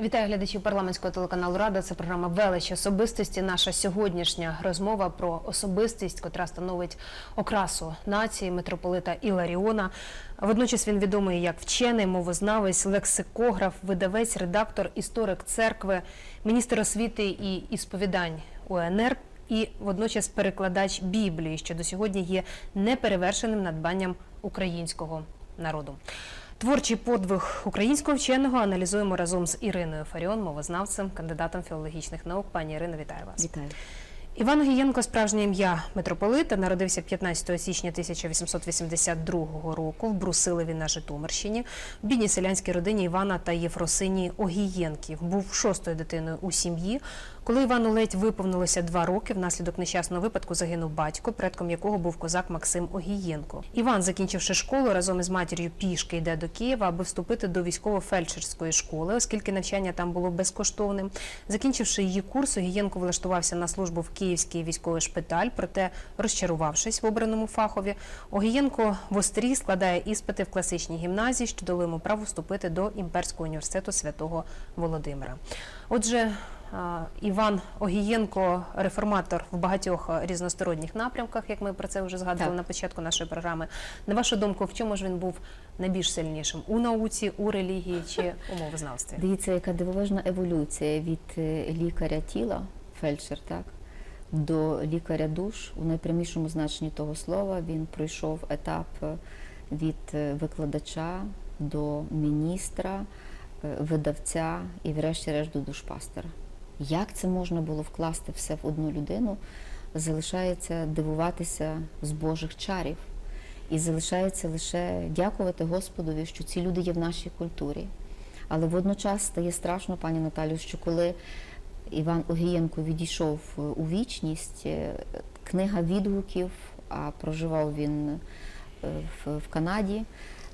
Вітаю глядачів парламентського телеканалу Рада. Це програма Велич особистості. Наша сьогоднішня розмова про особистість, котра становить окрасу нації митрополита Іларіона. Водночас він відомий як вчений, мовознавець, лексикограф, видавець, редактор, історик церкви, міністр освіти і ісповідань УНР. І водночас перекладач Біблії, що до сьогодні є неперевершеним надбанням українського народу. Творчий подвиг українського вченого аналізуємо разом з Іриною Фаріон, мовознавцем, кандидатом філологічних наук. Пані Ірино, вітаю вас. Вітаю. Іван Огієнко, справжнє ім'я митрополита, народився 15 січня 1882 року в Брусилові на Житомирщині, в бідній селянській родині Івана та Єфросині Огієнків. Був шостою дитиною у сім'ї. Коли Івану ледь виповнилося два роки, внаслідок нещасного випадку загинув батько, предком якого був козак Максим Огієнко. Іван, закінчивши школу, разом із матір'ю пішки йде до Києва, аби вступити до військово-фельдшерської школи, оскільки навчання там було безкоштовним. Закінчивши її курс, Огієнко влаштувався на службу в Київський військовий шпиталь, проте розчарувавшись в обраному фахові, Огієнко в Острі складає іспити в класичній гімназії, що дали йому право вступити до імперського університету святого Володимира. Отже, Іван Огієнко, реформатор в багатьох різносторонніх напрямках, як ми про це вже згадували Так. на початку нашої програми. На вашу думку, в чому ж він був найбільш сильнішим у науці, у релігії чи у мовознавстві? Дивіться, яка дивовижна еволюція від е, лікаря тіла, фельдшер, так, до лікаря душ у найпрямішому значенні того слова. Він пройшов етап е, від е, викладача до міністра, е, видавця і, врешті-решт, до душпастера. Як це можна було вкласти все в одну людину? Залишається дивуватися з Божих чарів. І залишається лише дякувати Господові, що ці люди є в нашій культурі. Але водночас стає страшно, пані Наталю, що коли Іван Огієнко відійшов е, у вічність, е, книга відгуків, а проживав він е, в Канаді,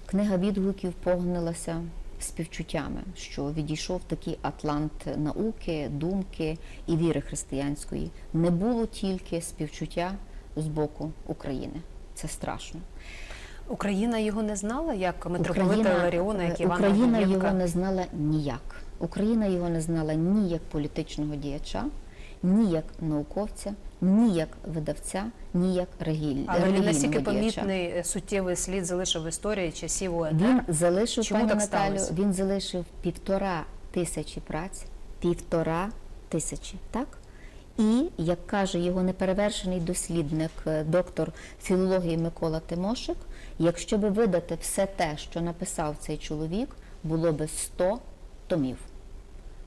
книга відгуків погнилася співчуттями, що відійшов такий атлант науки, думки і віри християнської. Не було тільки співчуття з боку України. Це страшно. Україна його не знала як митрополита Ларіона, як Івана Україна Огієнка? його не знала ніяк. Україна його не знала ні як політичного діяча, ні як науковця, ні як видавця, ні як регіль... Але він настільки помітний е, суттєвий слід залишив в історії часів УНР. Він залишив Чому пані так Наталю, він залишив півтора тисячі праць, півтора тисячі, так? І, як каже його неперевершений дослідник, е, доктор філології Микола Тимошик, якщо би видати все те, що написав цей чоловік, було би 100 томів.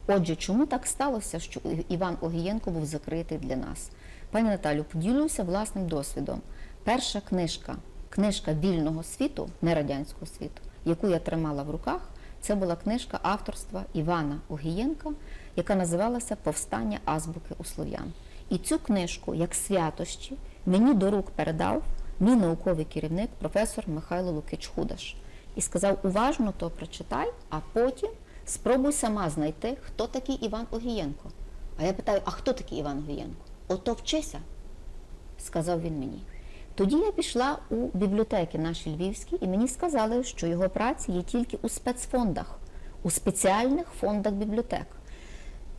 Отже, чому так сталося, що Іван Огієнко був закритий для нас? Пані Наталю, поділюся власним досвідом. Перша книжка, книжка вільного світу, не радянського світу, яку я тримала в руках, це була книжка авторства Івана Огієнка, яка називалася Повстання азбуки у слов'ян. І цю книжку, як святощі, мені до рук передав мій науковий керівник, професор Михайло Лукич Худаш. І сказав: уважно то прочитай, а потім спробуй сама знайти, хто такий Іван Огієнко. А я питаю: а хто такий Іван Огієнко? Ото вчися, сказав він мені. Тоді я пішла у бібліотеки наші львівські, і мені сказали, що його праці є тільки у спецфондах, у спеціальних фондах бібліотек.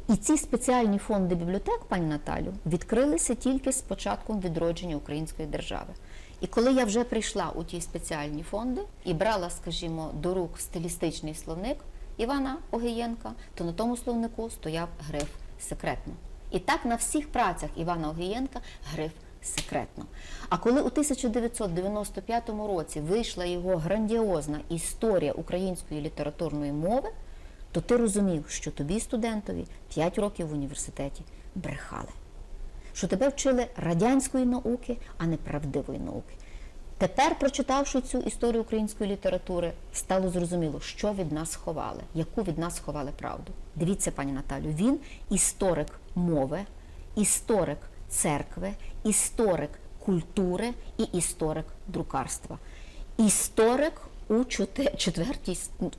І ці спеціальні фонди бібліотек, пані Наталю, відкрилися тільки з початком відродження української держави. І коли я вже прийшла у ті спеціальні фонди і брала, скажімо, до рук стилістичний словник Івана Огієнка, то на тому словнику стояв гриф секретно. І так на всіх працях Івана Огієнка гриф секретно. А коли у 1995 році вийшла його грандіозна історія української літературної мови, то ти розумів, що тобі, студентові, 5 років в університеті брехали. Що тебе вчили радянської науки, а не правдивої науки. Тепер, прочитавши цю історію української літератури, стало зрозуміло, що від нас ховали, яку від нас ховали правду. Дивіться, пані Наталю, він історик мови, історик церкви, історик культури і історик друкарства. Історик у четвертій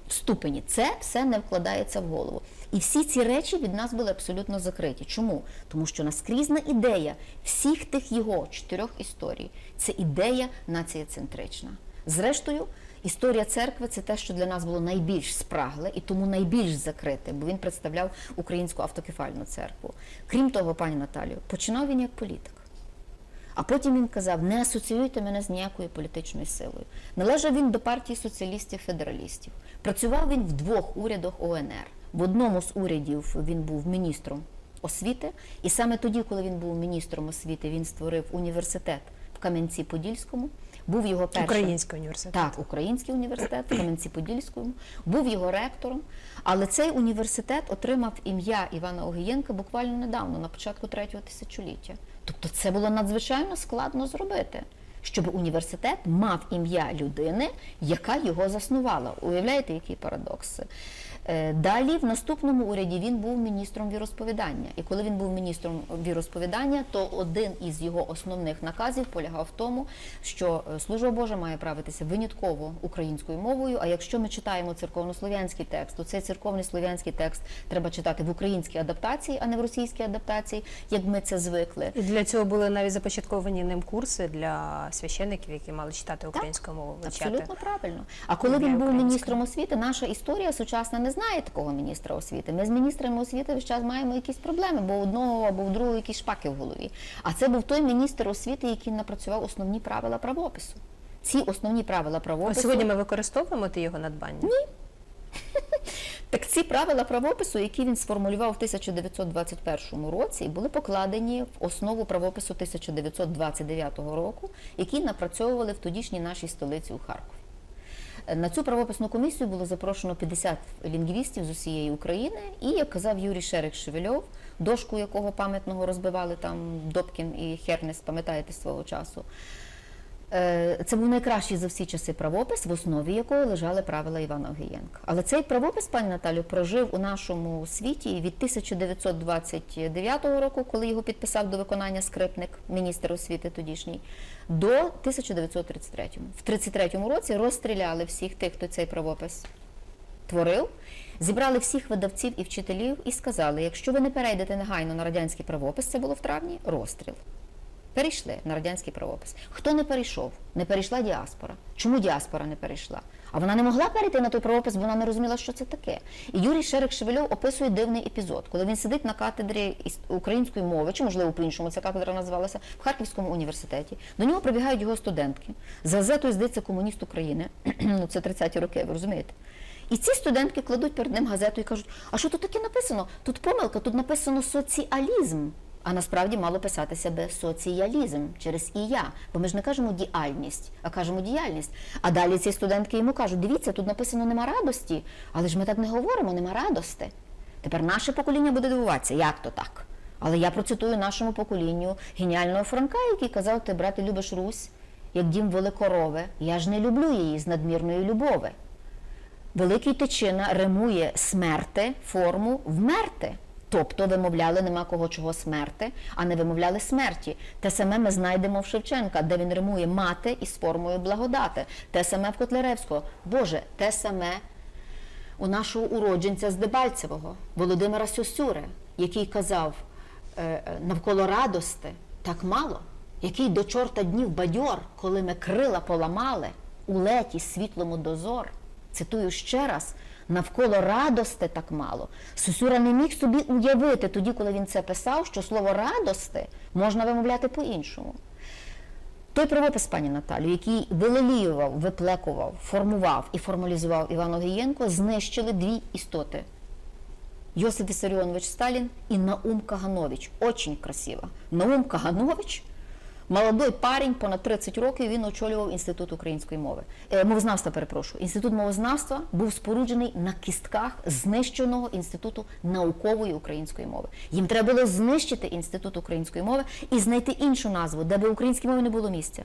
ступені. Це все не вкладається в голову. І всі ці речі від нас були абсолютно закриті. Чому? Тому що наскрізна ідея всіх тих його чотирьох історій це ідея націєцентрична. Зрештою, Історія церкви це те, що для нас було найбільш спрагле і тому найбільш закрите, бо він представляв українську автокефальну церкву. Крім того, пані Наталію, починав він як політик. А потім він казав: не асоціюйте мене з ніякою політичною силою. Належав він до партії соціалістів-федералістів. Працював він в двох урядах ОНР. В одному з урядів він був міністром освіти, і саме тоді, коли він був міністром освіти, він створив університет в Кам'янці-Подільському. Був його першим Український університет. так, Український університет Кам'янці-Подільському, був його ректором. Але цей університет отримав ім'я Івана Огієнка буквально недавно, на початку третього тисячоліття. Тобто це було надзвичайно складно зробити, щоб університет мав ім'я людини, яка його заснувала. Уявляєте, який парадокс? Е, Далі в наступному уряді він був міністром віросповідання. І коли він був міністром віросповідання, то один із його основних наказів полягав в тому, що е, служба Божа має правитися винятково українською мовою. А якщо ми читаємо церковнослов'янський текст, то цей церковний слов'янський текст треба читати в українській адаптації, а не в російській адаптації, як ми це звикли. І для цього були навіть започатковані ним курси для священників, які мали читати українською мовою. Абсолютно правильно. А коли він був міністром освіти, наша історія сучасна не знає такого міністра освіти. Ми з міністрами освіти весь час маємо якісь проблеми, бо одного або у другого якісь шпаки в голові. А це був той міністр освіти, який напрацював основні правила правопису. Ці основні правила правопису. сьогодні ми використовуємо ті його надбання. Ні. Так ці правила правопису, які він сформулював в 1921 році, були покладені в основу правопису 1929 року, який напрацьовували в тодішній нашій столиці у Харкові. На цю правописну комісію було запрошено 50 лінгвістів з усієї України, і як казав Юрій Шерик Шевельов, дошку якого пам'ятного розбивали там Добкін і Хернес, пам'ятаєте свого часу. Е, Це був найкращий за всі часи правопис, в основі якого лежали правила Івана Огієнка. Але цей правопис, пані Наталю, прожив у нашому світі від 1929 року, коли його підписав до виконання скрипник, міністр освіти тодішній, до 1933. В 1933 році розстріляли всіх тих, хто цей правопис творив, зібрали всіх видавців і вчителів і сказали: якщо ви не перейдете негайно на радянський правопис, це було в травні, розстріл. Перейшли на радянський правопис. Хто не перейшов? Не перейшла діаспора. Чому діаспора не перейшла? А вона не могла перейти на той правопис, бо вона не розуміла, що це таке. І Юрій Шерик Шевельов описує дивний епізод, коли він сидить на кафедрі іс- української мови, чи можливо по-іншому ця кафедра називалася, в Харківському університеті. До нього прибігають його студентки з газетою, здається, комуніст України. ну це 30-ті роки, ви розумієте? І ці студентки кладуть перед ним газету і кажуть: а що тут таке написано? Тут помилка, тут написано соціалізм. А насправді мало писатися би соціалізм через і я, бо ми ж не кажемо діяльність, а кажемо діяльність. А далі ці студентки йому кажуть: дивіться, тут написано нема радості, але ж ми так не говоримо, нема радости. Тепер наше покоління буде дивуватися, як то так. Але я процитую нашому поколінню геніального Франка, який казав: ти, брате, любиш Русь, як дім великорови. Я ж не люблю її з надмірної любови. Великий тичина римує смерти форму вмерти. Тобто вимовляли нема кого чого смерти, а не вимовляли смерті. Те саме ми знайдемо в Шевченка, де він римує мати із формою благодати. Те саме в Котляревського. Боже, те саме у нашого уродженця з Дебальцевого, Володимира Сюсюри, який казав е, е, навколо радости так мало, який до чорта днів бадьор, коли ми крила поламали, у леті світлому дозор. Цитую ще раз. Навколо радости так мало. Сусюра не міг собі уявити тоді, коли він це писав, що слово радости можна вимовляти по-іншому. Той правопис, пані Наталю, який вилеліював, виплекував, формував і формалізував Іван Огієнко, знищили дві істоти. Йосиф Вісаріонович Сталін і Наум Каганович. Очень красиво. Наум Каганович, молодой парень, понад 30 років, він очолював Інститут української мови. Е, мовознавства, перепрошую. Інститут мовознавства був споруджений на кістках знищеного інституту наукової української мови. Їм треба було знищити інститут української мови і знайти іншу назву, де би українській мові не було місця.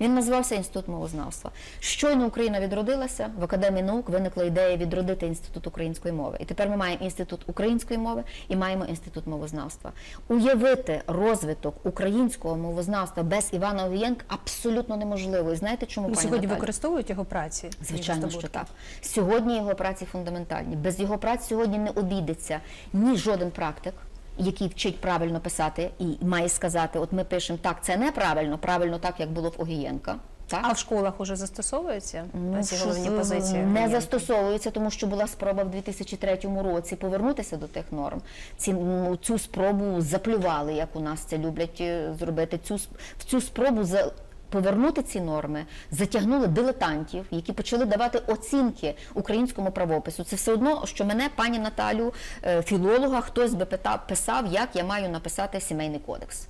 Він називався Інститут мовознавства. Щойно Україна відродилася, в Академії наук виникла ідея відродити Інститут української мови. І тепер ми маємо Інститут української мови і маємо Інститут мовознавства. Уявити розвиток українського мовознавства без Івана Овієнка абсолютно неможливо. І знаєте, чому Ну, пані сьогодні Наталю? використовують його праці. Звичайно, що так. Сьогодні його праці фундаментальні. Без його праці сьогодні не обійдеться ні жоден практик, який вчить правильно писати і має сказати: от ми пишемо так, це неправильно, правильно так, як було в Огієнка. Так? А в школах уже застосовуються Ну, ці головні позиції? не Огієнка? застосовується, тому що була спроба в 2003 році повернутися до тих норм. Ці, ну, цю спробу заплювали, як у нас це люблять е, зробити. Цю, в цю спробу за, повернути ці норми затягнули дилетантів, які почали давати оцінки українському правопису. Це все одно, що мене, пані Наталю, е, філолога, хтось би писав, як я маю написати сімейний кодекс.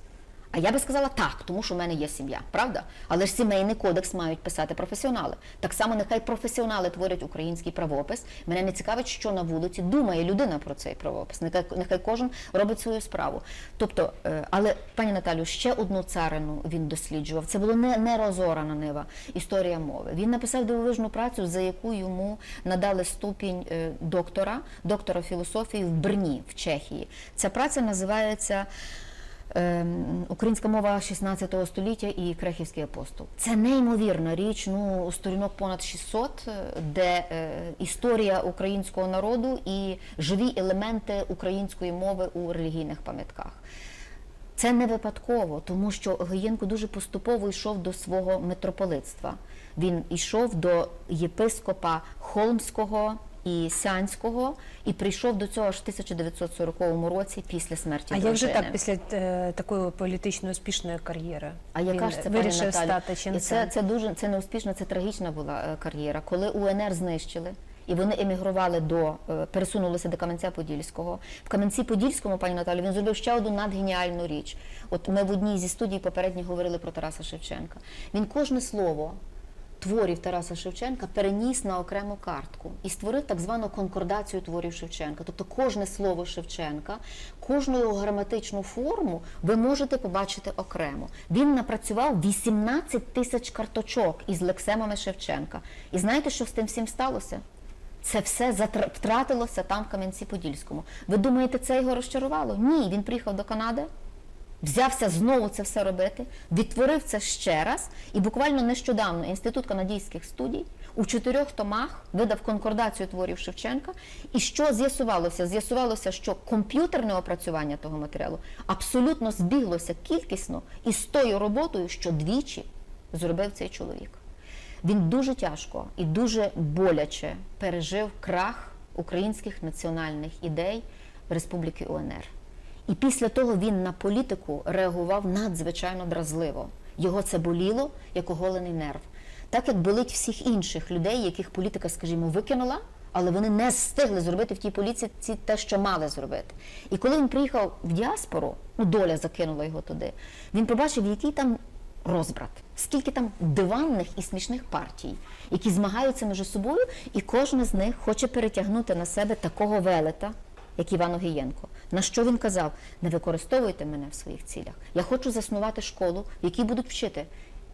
А я би сказала так, тому що в мене є сім'я, правда? Але ж сімейний кодекс мають писати професіонали. Так само нехай професіонали творять український правопис. Мене не цікавить, що на вулиці думає людина про цей правопис. Нехай, нехай кожен робить свою справу. Тобто, е, але пані Наталю, ще одну царину він досліджував. Це була не, не розорана нива історія мови. Він написав дивовижну працю, за яку йому надали ступінь е, доктора, доктора філософії в Брні в Чехії. Ця праця називається. Ем, Українська мова 16 століття і Крехівський апостол. Це неймовірна річ, ну сторінок понад 600, е, де е, історія українського народу і живі елементи української мови у релігійних пам'ятках. Це не випадково, тому що Гиєнко дуже поступово йшов до свого митрополитства. Він йшов до єпископа Холмського і Сянського і прийшов до цього аж в 1940 році після смерті А як же так після е, такої політично успішної кар'єри? А яка ж це вирішив стати І це, це дуже це не успішна, це трагічна була е, кар'єра. Коли УНР знищили. І вони емігрували до е, пересунулися до Кам'янця-Подільського. В Кам'янці-Подільському, пані Наталі, він зробив ще одну надгеніальну річ. От ми в одній зі студій попередньо говорили про Тараса Шевченка. Він кожне слово творів Тараса Шевченка переніс на окрему картку і створив так звану конкордацію творів Шевченка. Тобто кожне слово Шевченка, кожну його граматичну форму ви можете побачити окремо. Він напрацював 18 тисяч карточок із лексемами Шевченка. І знаєте, що з тим всім сталося? Це все втратилося там в Кам'янці-Подільському. Ви думаєте, це його розчарувало? Ні, він приїхав до Канади, взявся знову це все робити, відтворив це ще раз, і буквально нещодавно інститут канадійських студій у чотирьох томах видав конкордацію творів Шевченка. І що з'ясувалося? З'ясувалося, що комп'ютерне опрацювання того матеріалу абсолютно збіглося кількісно із тою роботою, що двічі зробив цей чоловік. Він дуже тяжко і дуже боляче пережив крах українських національних ідей Республіки УНР. І після того він на політику реагував надзвичайно дразливо. Його це боліло як оголений нерв. Так як болить всіх інших людей, яких політика, скажімо, викинула, але вони не встигли зробити в тій політиці те, що мали зробити. І коли він приїхав в діаспору, ну доля закинула його туди, він побачив, який там розбрат, скільки там диванних і смішних партій, які змагаються між собою, і кожна з них хоче перетягнути на себе такого велета, як Іван Огієнко. На що він казав? Не використовуйте мене в своїх цілях. Я хочу заснувати школу, в якій будуть вчити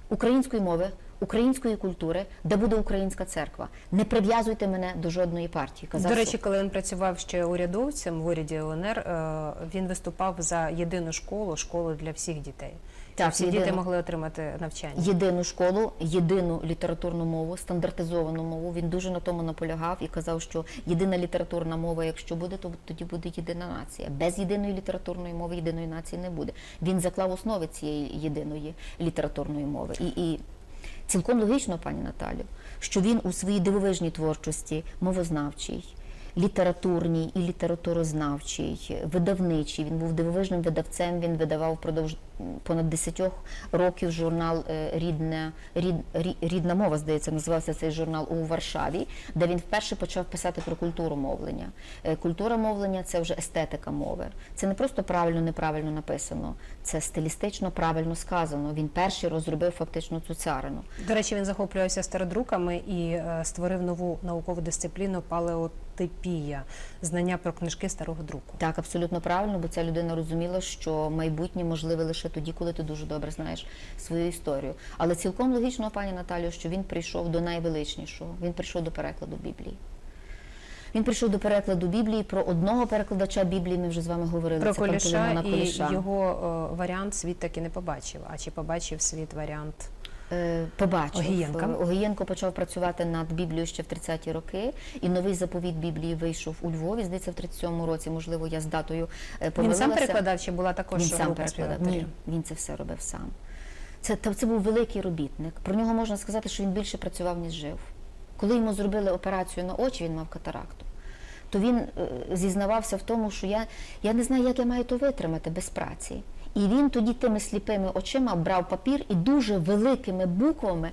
української мови, української культури, де буде українська церква. Не прив'язуйте мене до жодної партії. Казав До речі, коли він працював ще урядовцем в уряді УНР, е, він виступав за єдину школу, школу для всіх дітей. Так, всі діти могли отримати навчання. єдину школу, єдину літературну мову, стандартизовану мову. Він дуже на тому наполягав і казав, що єдина літературна мова, якщо буде, то тоді буде єдина нація. Без єдиної літературної мови єдиної нації не буде. Він заклав основи цієї єдиної літературної мови. І, і цілком логічно, пані Наталю, що він у своїй дивовижній творчості, мовознавчій, літературній і літературознавчий, видавничий. Він був дивовижним видавцем. Він видавав впродовж понад 10 років журнал е, Рідна, рід, рідна мова, здається, називався цей журнал у Варшаві, де він вперше почав писати про культуру мовлення. Е, Культура мовлення це вже естетика мови. Це не просто правильно, неправильно написано, це стилістично правильно сказано. Він перший розробив фактично цю царину. До речі, він захоплювався стародруками і е, створив нову наукову дисципліну палеотипія знання про книжки старого друку. Так, абсолютно правильно, бо ця людина розуміла, що майбутнє можливе лише тоді, коли ти дуже добре знаєш свою історію. Але цілком логічно, пані Наталю, що він прийшов до найвеличнішого. Він прийшов до перекладу Біблії. Він прийшов до перекладу Біблії. Про одного перекладача Біблії ми вже з вами говорили. Про це Пантелеймона і його е, варіант світ таки не побачив. А чи побачив світ варіант? Е, побачив. Огієнка. Е, Огієнко почав працювати над Біблією ще в 30-ті роки, і новий заповіт Біблії вийшов у Львові, здається, в 37-му році. Можливо, я з датою е, Він сам перекладав, чи була також Він сам перекладав. Ні, він це все робив сам. Це, це був великий робітник. Про нього можна сказати, що він більше працював, ніж жив. Коли йому зробили операцію на очі, він мав катаракту, то він зізнавався в тому, що я, я не знаю, як я маю то витримати без праці. І він тоді тими сліпими очима брав папір і дуже великими буквами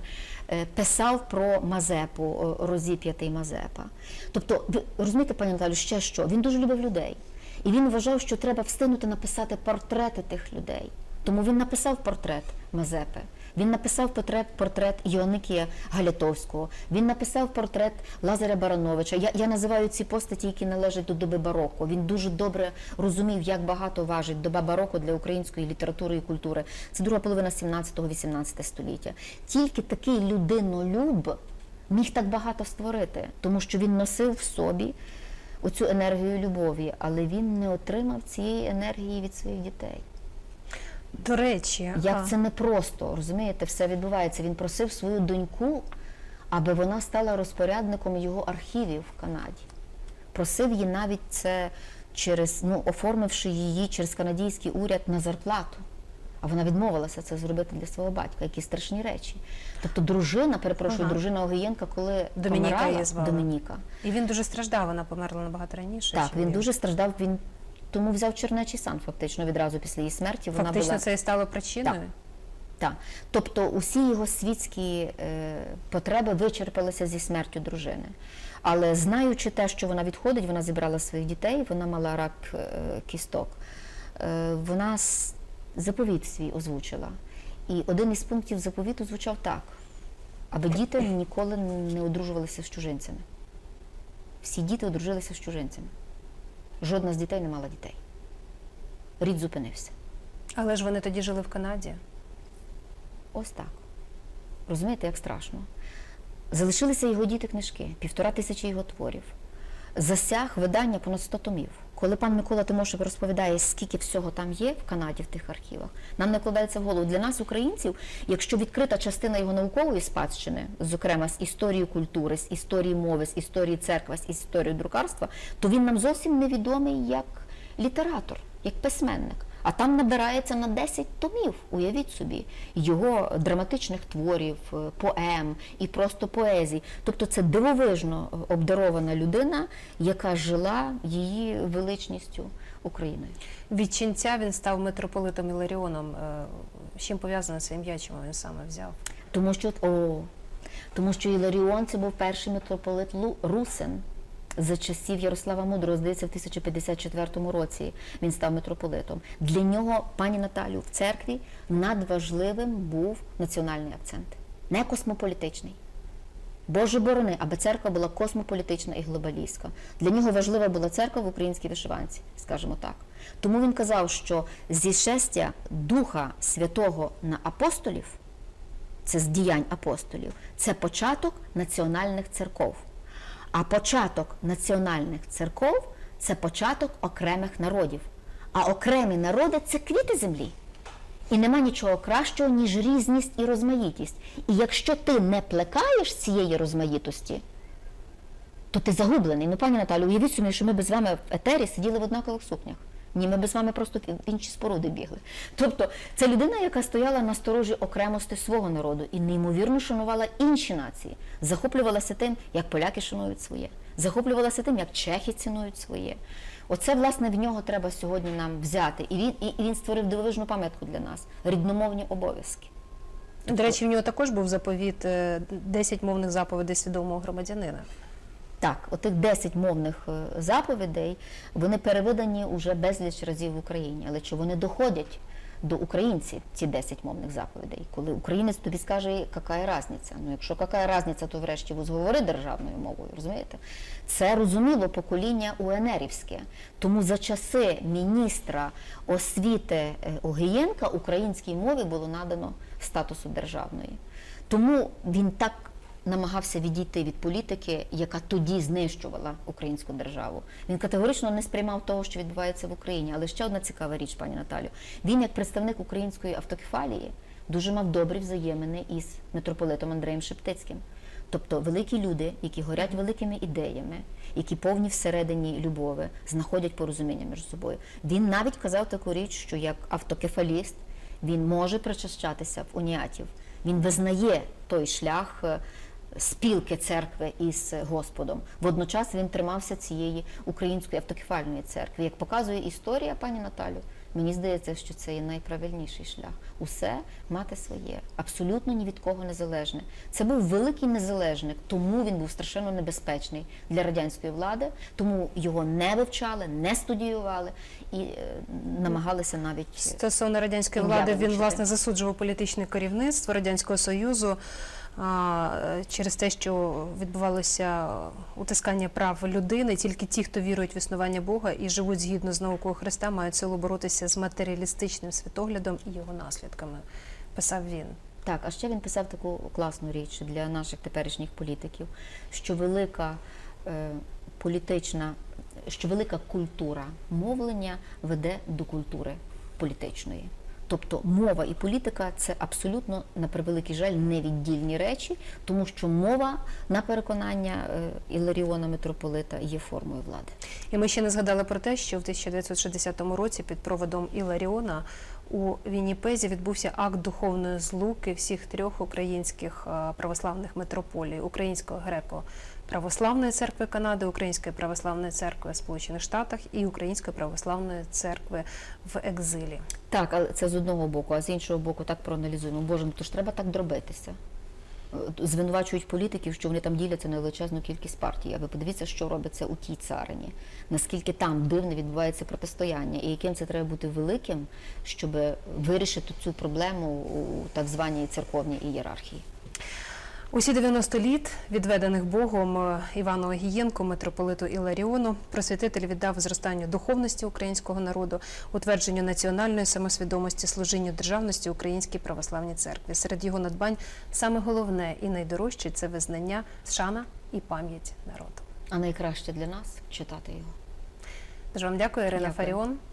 е, писав про Мазепу, розіп'ятий Мазепа. Тобто, ви розумієте, пані Наталю, ще що? Він дуже любив людей. І він вважав, що треба встигнути написати портрети тих людей. Тому він написав портрет Мазепи. Він написав портрет, портрет Йоанникія Галятовського, він написав портрет Лазаря Барановича. Я, я називаю ці постаті, які належать до доби бароко. Він дуже добре розумів, як багато важить доба бароко для української літератури і культури. Це друга половина 17-18 століття. Тільки такий людинолюб міг так багато створити, тому що він носив в собі оцю енергію любові, але він не отримав цієї енергії від своїх дітей. До речі, Як це непросто, розумієте, все відбувається. Він просив свою доньку, аби вона стала розпорядником його архівів в Канаді. Просив її навіть це через, ну, оформивши її через канадійський уряд на зарплату. А вона відмовилася це зробити для свого батька, які страшні речі. Тобто дружина, перепрошую, Ага. дружина Огієнка, коли Домініка помирала. Домініка, і він дуже страждав, вона померла набагато раніше. так, чим він дуже страждав, він тому взяв чернечий сан, фактично, відразу після її смерті. Вона Фактично була... це і стало причиною. Так. Тобто усі його світські е, потреби вичерпалися зі смертю дружини. Але знаючи те, що вона відходить, вона зібрала своїх дітей, вона мала рак е, кісток, е, вона заповіт свій озвучила. І один із пунктів заповіту звучав так, аби діти ніколи не одружувалися з чужинцями. Всі діти одружилися з чужинцями. Жодна з дітей не мала дітей. Рід зупинився. Але ж вони тоді жили в Канаді. Ось так. Розумієте, як страшно. Залишилися його діти книжки, півтора тисячі його творів. Засяг видання понад 100 томів. Коли пан Микола Тимошик розповідає, скільки всього там є в Канаді в тих архівах, нам не кладається в голову. Для нас, українців, якщо відкрита частина його наукової спадщини, зокрема з історії культури, з історії мови, з історії церкви, з історії друкарства, то він нам зовсім невідомий як літератор, як письменник. А там набирається на 10 томів, уявіть собі, його драматичних творів, е, поем і просто поезій. Тобто це дивовижно е, обдарована людина, яка жила її величністю Україною. Від ченця він став митрополитом Іларіоном. Е, З чим пов'язане це ім'я, чому він саме взяв? Тому що о, тому що Іларіон це був перший митрополит Лу- Русин. За часів Ярослава Мудрого, здається, в 1054 році він став митрополитом. Для нього, пані Наталю, в церкві надважливим був національний акцент, не космополітичний. Боже борони, аби церква була космополітична і глобалістська. Для нього важлива була церква в українській вишиванці, скажімо так. Тому він казав, що зішестя Духа Святого на апостолів це з діянь апостолів, це початок національних церков. А початок національних церков це початок окремих народів. А окремі народи це квіти землі. І нема нічого кращого, ніж різність і розмаїтість. І якщо ти не плекаєш цієї розмаїтості, то ти загублений. Ну, пані Наталю, уявіть собі, що ми без вами в етері сиділи в однакових сукнях. Ні, ми без вами просто в інші споруди бігли. Тобто, це людина, яка стояла на сторожі окремості свого народу і неймовірно шанувала інші нації, захоплювалася тим, як поляки шанують своє, захоплювалася тим, як чехи цінують своє. Оце, власне, в нього треба сьогодні нам взяти. І він, і, він створив дивовижну пам'ятку для нас рідномовні обов'язки. До речі, в нього також був заповіт е, 10 мовних заповідей свідомого громадянина. Так, отих 10 мовних е, заповідей вони перевидані уже безліч разів в Україні. Але чи вони доходять до українців, ці 10 мовних заповідей? Коли українець тобі скаже, яка різниця? Ну, якщо яка різниця, то врешті говори державною мовою, розумієте? Це розуміло покоління УНРівське. Тому за часи міністра освіти е, Огієнка українській мові було надано статусу державної. Тому він так намагався відійти від політики, яка тоді знищувала українську державу. Він категорично не сприймав того, що відбувається в Україні. Але ще одна цікава річ, пані Наталю. Він, як представник української автокефалії, дуже мав добрі взаємини із митрополитом Андреєм Шептицьким. Тобто великі люди, які горять великими ідеями, які повні всередині любови, знаходять порозуміння між собою. Він навіть казав таку річ, що як автокефаліст Він може причащатися в уніатів. Він визнає той шлях е, спілки церкви із Господом. Водночас він тримався цієї української автокефальної церкви. Як показує історія, пані Наталю, мені здається, що це є найправильніший шлях. Усе мати своє, абсолютно ні від кого незалежне. Це був великий незалежник, тому він був страшенно небезпечний для радянської влади, тому його не вивчали, не студіювали і е, намагалися навіть Стосовно радянської влади, він власне засуджував політичне керівництво радянського союзу через те, що відбувалося утискання прав людини. Тільки ті, хто вірують в існування Бога і живуть згідно з наукою Христа, мають силу боротися з матеріалістичним світоглядом і його наслідками. Писав він. Так, а ще він писав таку класну річ для наших теперішніх політиків, що велика е, політична, що велика культура мовлення веде до культури політичної. Тобто мова і політика це абсолютно на превеликий жаль невіддільні речі, тому що мова на переконання е, Іларіона митрополита є формою влади. І ми ще не згадали про те, що в 1960 році під проводом Іларіона у Вінніпезі відбувся акт духовної злуки всіх трьох українських е, православних митрополій Української греко-православної церкви Канади, Української православної церкви в Сполучених Штатах і Української православної церкви в екзилі. Так, але це з одного боку, а з іншого боку, так проаналізуємо. Боже, ну то ж треба так дробитися. Звинувачують політиків, що вони там діляться на величезну кількість партій. А ви подивіться, що робиться у тій царині, наскільки там дивно відбувається протистояння, і яким це треба бути великим, щоб вирішити цю проблему у так званій церковній ієрархії. Усі 90 літ, відведених Богом е, Івану Огієнку, митрополиту Іларіону, просвітитель віддав зростанню духовності українського народу, утвердженню національної самосвідомості, служінню державності Українській православній церкві. Серед його надбань саме головне і найдорожче це визнання, шана і пам'ять народу. А найкраще для нас читати його. Дуже вам дякую, Ірина Дякую. Фаріон.